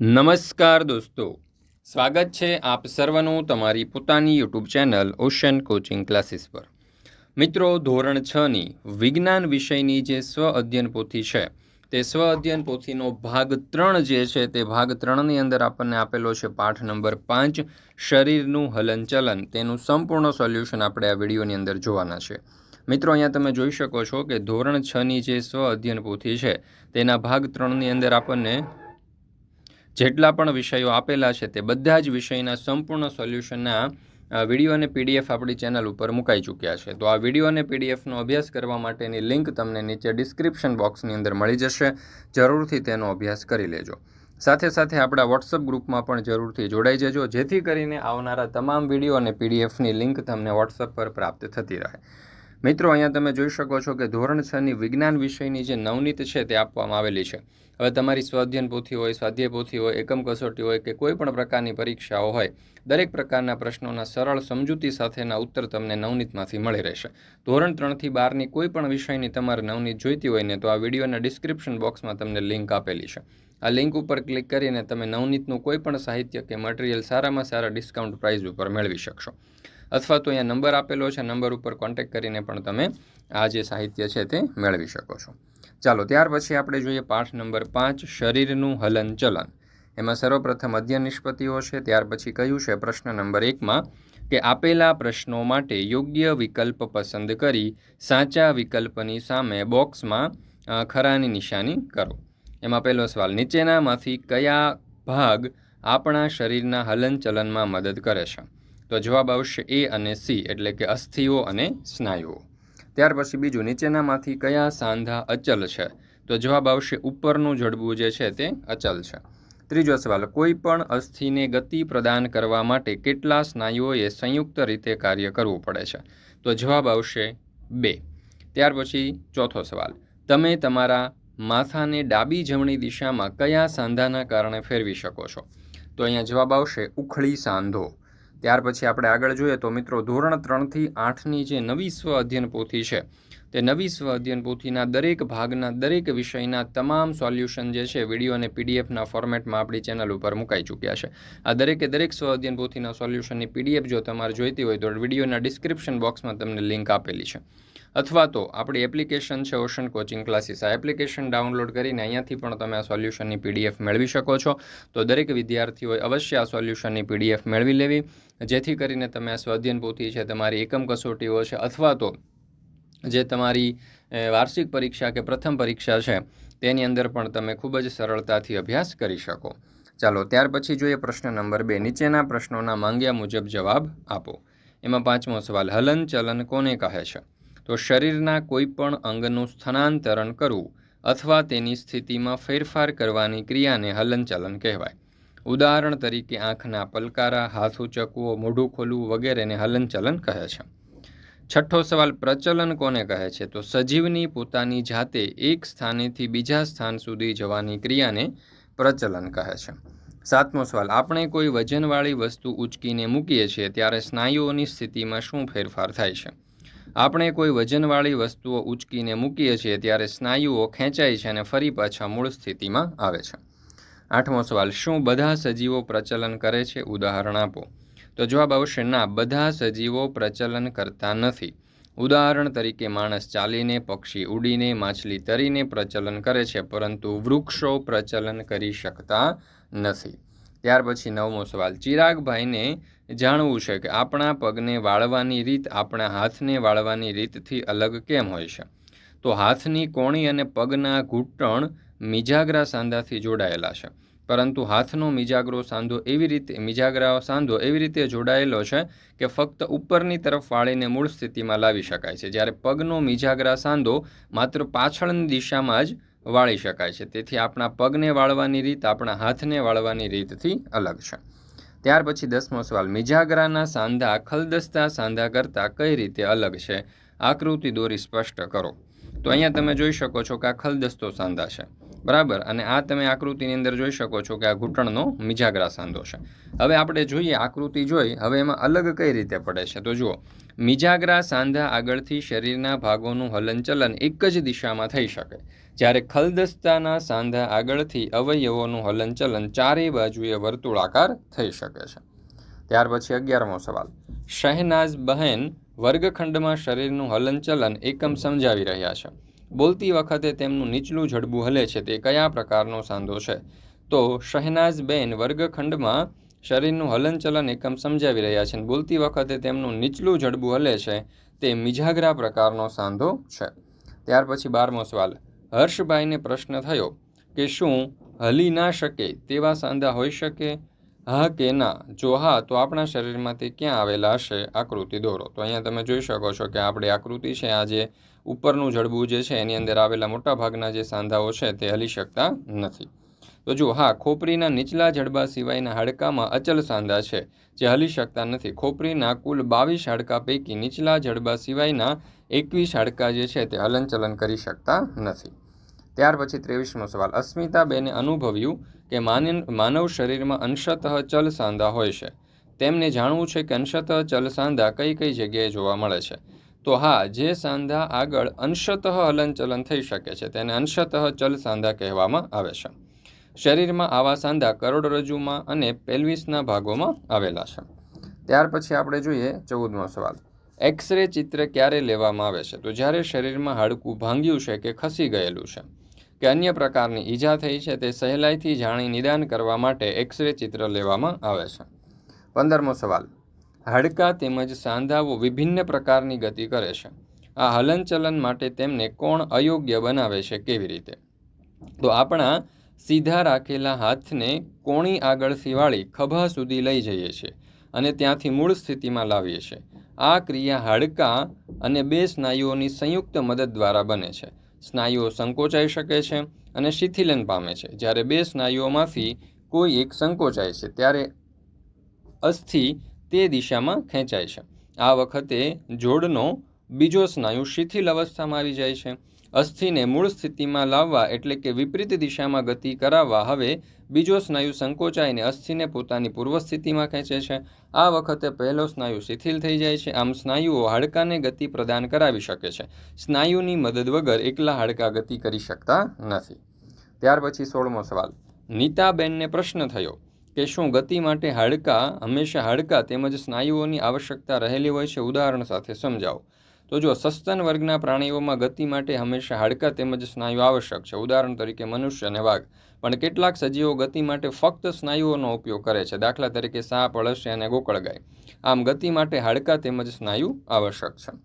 નમસ્કાર દોસ્તો. સ્વાગત છે આપ સર્વનું તમારી પોતાની YouTube channel Ocean coaching classes પર. મિત્રો, ધોરણ છની વિજ્ઞાન વિષયની જે સ્વ અધ્યયન પોથી છે, તે સ્વ અધ્યયન પોથીનો ભાગ ત્રણ જે છે, તે ભાગ ત્રણની અંદર આપણને આપેલો છે પાઠ નંબર પાંચ, શરીરનું હલનચલન. તેનું સંપૂર્ણ સોલ્યુશન આપણે આ વિડીયોની અંદર જોવાના છે. મિત્રો, અહીંયા તમે જોઈ શકો છો કે ધોરણ છની જે સ્વ અધ્યયન પોથી છે, તેના ભાગ ત્રણની અંદર આપણને જેટલા પણ વિષયો આપેલા છે તે બધા જ વિષયના સંપૂર્ણ સોલ્યુશનના વીડિયો અને પીડીએફ આપણી ચેનલ ઉપર મુકાઈ ચૂક્યા છે. તો આ વીડિયો અને પીડીએફનો અભ્યાસ કરવા માટેની લિંક તમને નીચે ડિસ્ક્રિપ્શન બોક્સની અંદર મળી જશે. જરૂરથી તેનો અભ્યાસ કરી લેજો. સાથે સાથે આપણા વોટ્સઅપ ગ્રુપમાં પણ જરૂરથી જોડાઈ જજો. જેથી કરીને આવનારા તમામ વીડિયો અને પીડીએફની લિંક તમને વોટ્સઅપ પર પ્રાપ્ત થતી રહે. મિત્રો, અહીંયા તમે જોઈ શકો છો કે ધોરણ છની વિજ્ઞાન વિષયની જે નવનીત છે તે આપવામાં આવેલી છે. હવે તમારી સ્વાધ્યન પોથી હોય, સ્વાધ્યાય પોથી હોય, એકમ કસોટી હોય કે કોઈ પણ પ્રકારની પરીક્ષાઓ હોય, દરેક પ્રકારના પ્રશ્નોના સરળ સમજૂતી સાથેના ઉત્તર તમને નવનીતમાંથી મળી રહેશે. ધોરણ ત્રણથી બારની કોઈ પણ વિષયની તમારે નવનીત જોઈતી હોય ને તો આ વિડીયોના ડિસ્ક્રિપ્શન બોક્સમાં તમને લિંક આપેલી છે. આ લિંક ઉપર ક્લિક કરીને તમે નવનીતનું કોઈ પણ સાહિત્ય કે મટીરિયલ સારામાં સારા ડિસ્કાઉન્ટ પ્રાઇસ ઉપર મેળવી શકશો. અથવા તો અહીંયા નંબર આપેલો છે, નંબર ઉપર કોન્ટેક્ટ કરીને પણ તમે આ જે સાહિત્ય છે તે મેળવી શકો છો. ચાલો, ત્યાર પછી આપણે જોઈએ પાઠ નંબર પાંચ, શરીરનું હલનચલન. એમાં સર્વપ્રથમ અધ્યયન નિષ્પત્તિઓ છે, ત્યાર પછી કહ્યું છે? પ્રશ્ન નંબર એકમાં, કે આપેલા પ્રશ્નો માટે યોગ્ય વિકલ્પ પસંદ કરી, સાચા વિકલ્પની સામે બોક્સમાં ખરાની નિશાની કરો. એમાં પહેલો સવાલ, નીચેનામાંથી કયા ભાગ આપણા શરીરના હલનચલનમાં મદદ કરે છે? તો જવાબ આવશે એ અને સી, એટલે કે અસ્થિઓ અને સ્નાયુઓ. ત્યાર પછી બીજું, નીચેનામાંથી કયા સાંધા અચલ છે? તો જવાબ આવશે ઉપરનું જડબું જે છે તે અચલ છે. ત્રીજો સવાલ, કોઈ પણ અસ્થિને ગતિ પ્રદાન કરવા માટે કેટલા સ્નાયુઓએ સંયુક્ત રીતે કાર્ય કરવું પડે છે? તો જવાબ આવશે બે. ત્યાર પછી ચોથો સવાલ, તમે તમારા માથાને ડાબી જમણી દિશામાં કયા સાંધાના કારણે ફેરવી શકો છો? તો અહીંયા જવાબ આવશે ઉખળી સાંધો. ત્યાર પછી આપણે આગળ જોઈએ તો મિત્રો ધોરણ ત્રણથી આઠની જે નવી સ્વ અધ્યયન પોથી છે, તે નવી સ્વ અધ્યયન પોથીના દરેક ભાગના દરેક વિષયના તમામ સોલ્યુશન જે છે વીડિયો અને પીડીએફના ફોર્મેટમાં આપણી ચેનલ ઉપર મુકાઈ ચૂક્યા છે. આ દરેકે દરેક સ્વ અધ્યયન પોથીના સોલ્યુશનની પીડીએફ જો તમારે જોઈતી હોય તો વિડીયોના ડિસ્ક્રિપ્શન બોક્સમાં તમને લિંક આપેલી છે. અથવા તો આપણી એપ્લિકેશન છે ઓશન કોચિંગ ક્લાસીસ. આ એપ્લિકેશન ડાઉનલોડ કરીને અહીંયાથી પણ તમે આ સોલ્યુશનની પીડીએફ મેળવી શકો છો. તો દરેક વિદ્યાર્થીઓએ અવશ્ય આ સોલ્યુશનની પીડીએફ મેળવી લેવી. જેથી કરીને તમે આ સ્વાધ્યન છે તમારી એકમ કસોટીઓ છે અથવા તો જે તમારી વાર્ષિક પરીક્ષા કે પ્રથમ પરીક્ષા છે તેની અંદર પણ તમે ખૂબ જ સરળતાથી અભ્યાસ કરી શકો. ચાલો ત્યાર પછી જોઈએ પ્રશ્ન નંબર બે. નીચેના પ્રશ્નોના માંગ્યા મુજબ જવાબ આપો. એમાં પાંચમો સવાલ હલન ચલન કોને કહે છે? તો શરીરના કોઈપણ અંગનું સ્થાનાંતરણ કરવું અથવા તેની સ્થિતિમાં ફેરફાર કરવાની ક્રિયાને હલનચલન કહેવાય. ઉદાહરણ તરીકે આંખના પલકારા, હાથ ઉચકવો, મોઢું ખોલવું વગેરેને હલનચલન કહે છે. છઠ્ઠો સવાલ, પ્રચલન કોને કહે છે? તો સજીવની પોતાની જાતે એક સ્થાનેથી બીજા સ્થાન સુધી જવાની ક્રિયાને પ્રચલન કહે છે. સાતમો સવાલ, આપણે કોઈ વજનવાળી વસ્તુ ઉચકીને મૂકીએ છીએ, ત્યારે સ્નાયુઓની સ્થિતિમાં શું ફેરફાર થાય છે? આપણે કોઈ વજનવાળી વસ્તુઓ ઉચકીને મૂકીએ છીએ ત્યારે સ્નાયુઓ ખેંચાય છે અને ફરી પાછા મૂળ સ્થિતિમાં આવે છે. આઠમો સવાલ, શું બધા સજીવો પ્રચલન કરે છે? ઉદાહરણ આપો. તો જવાબ આવશે, ના, બધા સજીવો પ્રચલન કરતા નથી. ઉદાહરણ તરીકે, માણસ ચાલીને, પક્ષી ઉડીને, માછલી તરીને પ્રચલન કરે છે, પરંતુ વૃક્ષો પ્રચલન કરી શકતા નથી. ત્યાર પછી નવમો સવાલ ચિરાગભાઈને જાણવું છે કે આપણા પગને વાળવાની રીત આપણા હાથને વાળવાની રીતથી અલગ કેમ હોય છે? તો હાથની કોણી અને પગના ઘૂંટણ મિજાગરા સાંધાથી જોડાયેલા છે. પરંતુ હાથનો મિજાગરો સાંધો એવી રીતે, મિજાગરા સાંધો એવી રીતે જોડાયેલો છે કે ફક્ત ઉપરની તરફ વાળીને મૂળ સ્થિતિમાં લાવી શકાય છે. જ્યારે પગનો મિજાગરા સાંધો માત્ર પાછળની દિશામાં જ વાળી શકાય છે. તેથી આપણા પગને વાળવાની રીત આપણા હાથને વાળવાની રીતથી અલગ છે. ત્યાર પછી દસમો સવાલ, મિજાગરાના સાંધા ખલદસ્તા સાંધા કરતાં કઈ રીતે અલગ છે? આકૃતિ દોરી સ્પષ્ટ કરો. તો અહીંયા તમે જોઈ શકો છો કે આ ખલદસ્તો સાંધા છે. બરાબર? અને આ તમે આકૃતિની અંદર જોઈ શકો છો કે આ ઘૂંટણનો મિજાગરા સાંધો છે. હવે આપણે જોઈએ આકૃતિ જોઈ, હવે એમાં અલગ કઈ રીતે પડે છે? તો જુઓ મિજાગરા સાંધા આગળથી શરીરના ભાગોનું હલનચલન એક જ દિશામાં થઈ શકે. જ્યારે ખલદસ્તાના સાંધા આગળથી અવયવોનું હલનચલન ચારેય બાજુએ વર્તુળાકાર થઈ શકે છે. ત્યાર પછી અગિયારમો સવાલ. શહેનાઝ બહેન વર્ગખંડમાં શરીરનું હલનચલન એકમ સમજાવી રહ્યા છે. બોલતી વખતે તેમનું નીચલું જડબું હલે છે, તે કયા પ્રકારનો સાંધો છે? તો શહેનાઝ બેન વર્ગખંડમાં શરીરનું હલનચલન એકમ સમજાવી રહ્યા છે બોલતી વખતે તેમનું નીચલું જડબું હલે છે, તે મિજાગરા પ્રકારનો સાંધો છે. ત્યાર પછી બારમો સવાલ. હર્ષભાઈને પ્રશ્ન થયો કે શું હલી ના શકે તેવા સાંધા હોઈ શકે? હા કે ના? જો હા, તો આપણા શરીરમાં તે ક્યાં આવેલા હશે? આકૃતિ દોરો. તો અહીંયા તમે જોઈ શકો છો કે આપણી આકૃતિ છે, આ જે ઉપરનું જડબું જે છે, એની અંદર આવેલા મોટાભાગના જે સાંધાઓ છે, તે હલી શકતા નથી. તો જો હા, ખોપરીના નીચલા જડબા સિવાયના હાડકામાં અચલ સાંધા છે, જે હલી શકતા નથી. ખોપરીના કુલ બાવીસ હાડકા પૈકી નીચલા જડબા સિવાયના એકવીસ હાડકા જે છે તે હલનચલન કરી શકતા નથી. ત્યાર પછી ત્રેવીસમો સવાલ. અસ્મિતાબેને અનુભવ્યું કે માન માનવ શરીરમાં અંશતઃ ચલ સાંધા હોય છે. તેમને જાણવું છે કે અંશતઃ ચલ સાંધા કઈ કઈ જગ્યાએ જોવા મળે છે. તો હા, જે સાંધા આગળ અંશતઃ હલનચલન થઈ શકે છે, તેને અંશતઃ ચલ સાંધા કહેવામાં આવે છે. શરીરમાં આવા સાંધા કરોડરજ્જુમાં અને પેલ્વિસના ભાગોમાં આવેલા છે. ત્યાર પછી આપણે જોઈએ ચૌદમો સવાલ. એક્સરે ચિત્ર ક્યારે લેવામાં આવે છે? તો જ્યારે શરીરમાં હાડકું ભાંગ્યું છે કે ખસી ગયેલું છે, કે અન્ય પ્રકારની ઈજા થઈ છે, તે સહેલાઈથી જાણી નિદાન કરવા માટે એક્સરે ચિત્ર લેવામાં આવે છે. પંદરમો સવાલ. હાડકાં તેમજ સાંધાઓ વિભિન્ન પ્રકારની ગતિ કરે છે. આ હલનચલન માટે તેમને કોણ અયોગ્ય બનાવે છે કેવી રીતે? તો આપણા સીધા રાખેલા હાથને કોણી આગળથી વાળી ખભા સુધી લઈ જઈએ છીએ અને ત્યાંથી મૂળ સ્થિતિમાં લાવીએ છીએ આ ક્રિયા હાડકાં અને બે સ્નાયુઓની સંયુક્ત મદદ દ્વારા બને છે. સ્નાયુઓ સંકોચાઈ શકે છે અને શિથિલન પામે છે. જ્યારે બે સ્નાયુઓમાંથી કોઈ એક સંકોચાય છે, ત્યારે અસ્થિ તે દિશામાં ખેંચાય છે. આ વખતે જોડનો બીજો સ્નાયુ શિથિલ અવસ્થામાં આવી જાય છે. અસ્થિને મૂળ સ્થિતિમાં લાવવા એટલે કે વિપરીત દિશામાં ગતિ કરાવવા હવે બીજો સ્નાયુ સંકોચાઈને અસ્થિને પોતાની પૂર્વ સ્થિતિમાં ખેંચે છે. આ વખતે પહેલો સ્નાયુ શિથિલ થઈ જાય છે. આમ સ્નાયુઓ હાડકાને ગતિ પ્રદાન કરાવી શકે છે. સ્નાયુની મદદ વગર એકલા હાડકા ગતિ કરી શકતા નથી. ત્યાર પછી સોળમો સવાલ. નીતાબેનને પ્રશ્ન થયો કે શું ગતિ માટે હાડકા હંમેશા હાડકા તેમજ સ્નાયુઓની આવશ્યકતા રહેલી હોય છે? ઉદાહરણ સાથે સમજાવો. તો જો સસ્તન વર્ગના પ્રાણીઓમાં ગતિ માટે હંમેશા હાડકાં તેમજ સ્નાયુ આવશ્યક છે. ઉદાહરણ તરીકે મનુષ્ય અને વાઘ. પણ કેટલાક સજીવો ગતિ માટે ફક્ત સ્નાયુઓનો ઉપયોગ કરે છે. દાખલા તરીકે સાપ, અળસિયા અને ગોકળગાય આમ ગતિ માટે હાડકાં તેમજ સ્નાયુ આવશ્યક છે.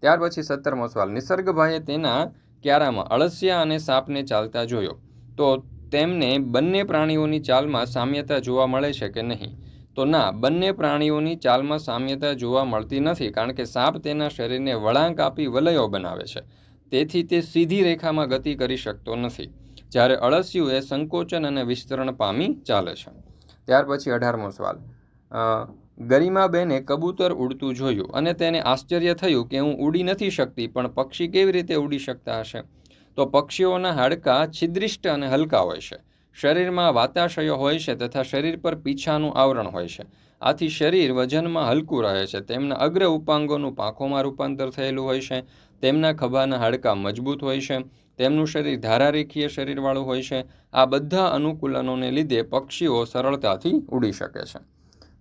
ત્યાર પછી સત્તરમો સવાલ. નિસર્ગભાઈએ તેના ક્યારામાં અળસિયા અને સાપને ચાલતા જોયો. તો તેમને બંને પ્રાણીઓની ચાલમાં સામ્યતા જોવા મળે છે કે નહીં? તો ના, બંને પ્રાણીઓની ચાલમાં સામ્યતા જોવા મળતી નથી કારણ કે સાપ તેના શરીરને વળાંક આપી વલયો બનાવે છે. તેથી તે સીધી રેખામાં ગતિ કરી શકતો નથી. જ્યારે અળસિયું એ સંકોચન અને વિસ્તરણ પામી ચાલે છે. ત્યાર પછી અઢારમો સવાલ. ગરિમાબેને કબૂતર ઉડતું જોયું અને તેને આશ્ચર્ય થયું કે હું ઉડી નથી શકતી, પણ પક્ષી કેવી રીતે ઉડી શકતા હશે? તો પક્ષીઓના હાડકાં છિદ્રિષ્ટ અને હલકા હોય છે. શરીરમાં વાતાશયો હોય છે તથા શરીર પર પીછાનું આવરણ હોય છે. આથી શરીર વજનમાં હલકું રહે છે. તેમના અગ્ર ઉપાંગોનું પાંખોમાં રૂપાંતર થયેલું હોય છે. તેમના ખભાના હાડકાં મજબૂત હોય છે. તેમનું શરીર ધારારેખીય શરીરવાળું હોય છે. આ બધા અનુકૂલનોને લીધે પક્ષીઓ સરળતાથી ઉડી શકે છે.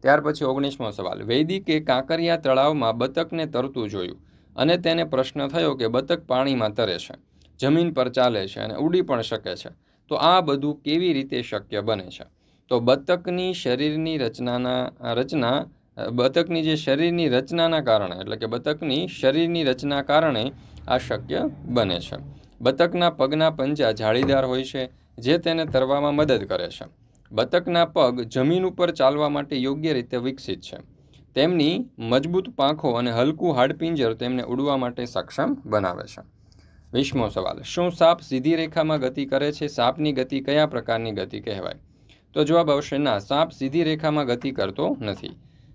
ત્યાર પછી ઓગણીસમો સવાલ. વૈદિકે કાંકરિયા તળાવમાં બતકને તરતું જોયું અને તેને પ્રશ્ન થયો કે બતક પાણીમાં તરે છે. જમીન પર ચાલે છે અને ઉડી પણ શકે છે. તો આ બધું કેવી રીતે શક્ય બને છે? તો બતકની શરીરની રચનાના રચના બતકની જે શરીરની રચનાના કારણે, એટલે કે બતકની શરીરની રચના કારણે આ શક્ય બને છે. બતકના પગના પંજા જાળીદાર હોય છે, જે તેને તરવામાં મદદ કરે છે. બતકના પગ જમીન ઉપર ચાલવા માટે યોગ્ય રીતે વિકસિત છે. તેમની મજબૂત પાંખો અને હલકું હાડપિંજર તેમને ઉડવા માટે સક્ષમ બનાવે છે. વીસમો સવાલ. શું સાપ સીધી રેખામાં ગતિ કરે છે? સાપની ગતિ કયા પ્રકારની ગતિ કહેવાય? તો જવાબ આવશે, ના, સાપ સીધી રેખામાં ગતિ કરતો નથી.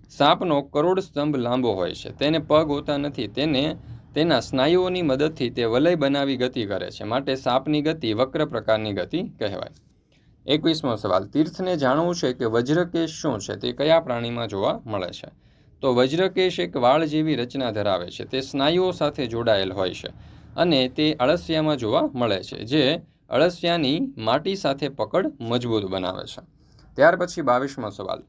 સાપનો કરોડ સ્તંભ લાંબો હોય છે. તેને પગ હોતા નથી. તેને, તેના સ્નાયુઓની મદદથી તે વલય બનાવી ગતિ કરે છે. માટે સાપની ગતિ વક્ર પ્રકારની ગતિ કહેવાય. એકવીસમો સવાલ. તીર્થને જાણવું છે કે વજ્રકેશ શું છે? તે કયા પ્રાણીમાં જોવા મળે છે? તો વજ્રકેશ એક વાળ જેવી રચના ધરાવે છે. તે સ્નાયુઓ સાથે જોડાયેલ હોય છે. અને તે અળસિયામાં જોવા મળે છે, જે અળસિયાની માટી સાથે પકડ મજબૂત બનાવે છે. ત્યાર પછી બાવીસમો સવાલ.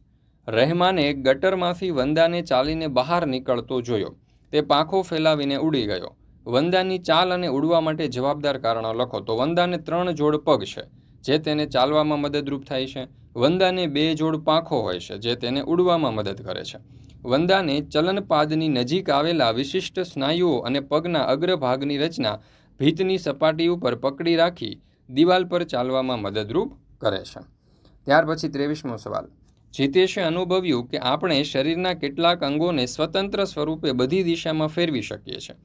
રહેમાને ગટરમાંથી વંદાને ચાલીને બહાર નીકળતો જોયો. તે પાંખો ફેલાવીને ઉડી ગયો. વંદાની ચાલ અને ઉડવા માટે જવાબદાર કારણો લખો. તો વંદાને ત્રણ જોડ પગ છે, જે તેને ચાલવામાં મદદરૂપ થાય છે. વંદાને બે જોડ પાંખો હોય છે, જે તેને ઉડવામાં મદદ કરે છે. વંદાને ચલનપાદની નજીક આવેલા વિશિષ્ટ સ્નાયુઓ અને પગના અગ્રભાગની રચના ભીતની સપાટી ઉપર પકડી રાખી દિવાલ પર ચાલવામાં મદદરૂપ કરે છે. ત્યાર પછી ત્રેવીસમો સવાલ. જીતેશે અનુભવ્યું કે આપણે શરીરના કેટલાક અંગોને સ્વતંત્ર સ્વરૂપે બધી દિશામાં ફેરવી શકીએ છીએ.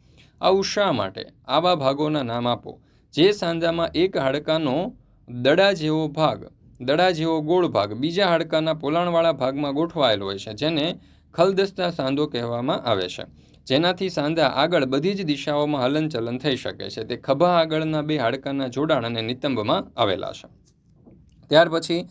આવું શા માટે? આવા ભાગોના નામ આપો. જે સાંધામાં એક હાડકાનો દડા જેવો ભાગ, દડા જેવો ગોળ ભાગ બીજા હાડકાના પોલાણવાળા ભાગમાં ગોઠવાયેલો હોય છે, જેને ખલદસ્તા સાંધો કહેવામાં આવે છે. જેનાથી સાંધા આગળ બધી જ દિશાઓમાં હલનચલન થઈ શકે છે. તે ખભા આગળના બે હાડકાના જોડાણ અને નિતંબમાં આવેલા છે. ત્યાર પછી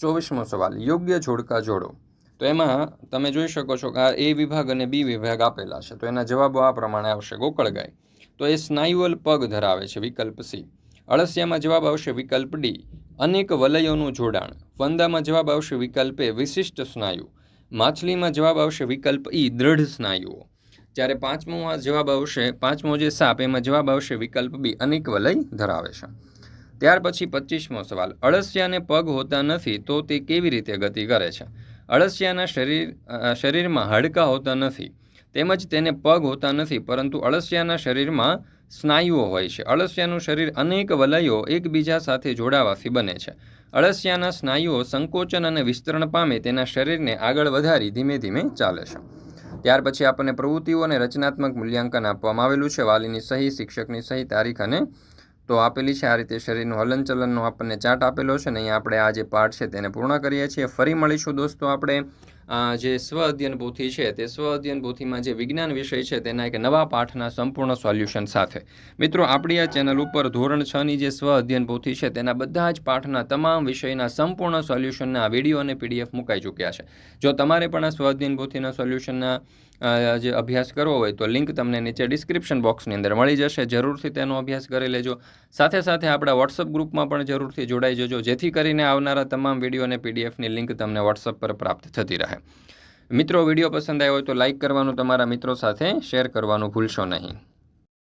ચોવીસમો સવાલ, યોગ્ય જોડકા જોડો. તો એમાં તમે જોઈ શકો છો કે આ એ વિભાગ અને બી વિભાગ આપેલા છે. તો એના જવાબો આ પ્રમાણે આવશે ગોકળગાય તો એ સ્નાયુઅલ પગ ધરાવે છે, વિકલ્પ સી. અળસિયામાં જવાબ આવશે વિકલ્પ ડી. અનેક વલયોનું જોડાણ. વંદામાં જવાબ આવશે વિકલ્પ એ વિશિષ્ટ સ્નાયુ. માછલીમાં જવાબ આવશે વિકલ્પ ઈ, દ્રઢ સ્નાયુઓ. જ્યારે પાંચમોમાં જવાબ આવશે, પાંચમો જે સાપ, એમાં જવાબ આવશે વિકલ્પ બી અનેક વલય ધરાવે છે. ત્યાર પછી પચીસમો સવાલ, અળસિયાને પગ હોતા નથી તો તે કેવી રીતે ગતિ કરે છે? અળસિયાના શરીર શરીરમાં હાડકાં હોતા નથી, તેમજ તેને પગ હોતા નથી, પરંતુ અળસિયાના શરીરમાં સ્નાયુઓ હોય છે. અળસિયાનું શરીર અનેક વલયો એકબીજા સાથે જોડાવાથી બને છે. અળસિયાના સ્નાયુઓ સંકોચન અને વિસ્તરણ પામે તેના શરીરને આગળ વધારી ધીમે ધીમે ચાલે છે. ત્યાર પછી આપણને પ્રવૃત્તિઓ અને રચનાત્મક મૂલ્યાંકન આપવામાં આવેલું છે. વાલીની સહી, શિક્ષકની સહી, તારીખ અને તો આપેલી છે. આ રીતે શરીરનું હલનચલનનો આપણને ચાર્ટ આપેલો છે ને અહીંયા આપણે આ જે પાઠ છે તેને પૂર્ણ કરીએ છીએ. ફરી મળીશું દોસ્તો આપણે જે સ્વ અધ્યયન પોથી છે, તે સ્વ અધ્યયન પોથીમાં જે વિજ્ઞાન વિષય છે, તેના એક નવા પાઠના સંપૂર્ણ સોલ્યુશન સાથે. મિત્રો, આપણી આ ચેનલ ઉપર ધોરણ છ ની જે સ્વ અધ્યયન પોથી છે, તેના બધા જ પાઠના તમામ વિષયના સંપૂર્ણ સોલ્યુશનના વીડિયો અને પીડીએફ મુકાઈ ચૂક્યા છે. જો તમારે પણ આ સ્વ અધ્યયન પોથીના સોલ્યુશનના જે અભ્યાસ કરવો હોય, તો લિંક તમને નીચે ડિસ્ક્રિપ્શન બોક્સની અંદર મળી જશે. જરૂરથી તેનો અભ્યાસ કરી લેજો. સાથે સાથે આપણા વોટ્સઅપ ગ્રુપમાં પણ જરૂરથી જોડાઈ જજો. જેથી કરીને આવનારા તમામ વીડિયો અને પીડીએફની લિંક તમને વોટ્સઅપ પર પ્રાપ્ત થતી રહે. મિત્રો વીડિયો પસંદ આવ્યો હોય તો લાઇક કરવાનું, તમારા મિત્રો સાથે શેર કરવાનું ભૂલશો નહીં.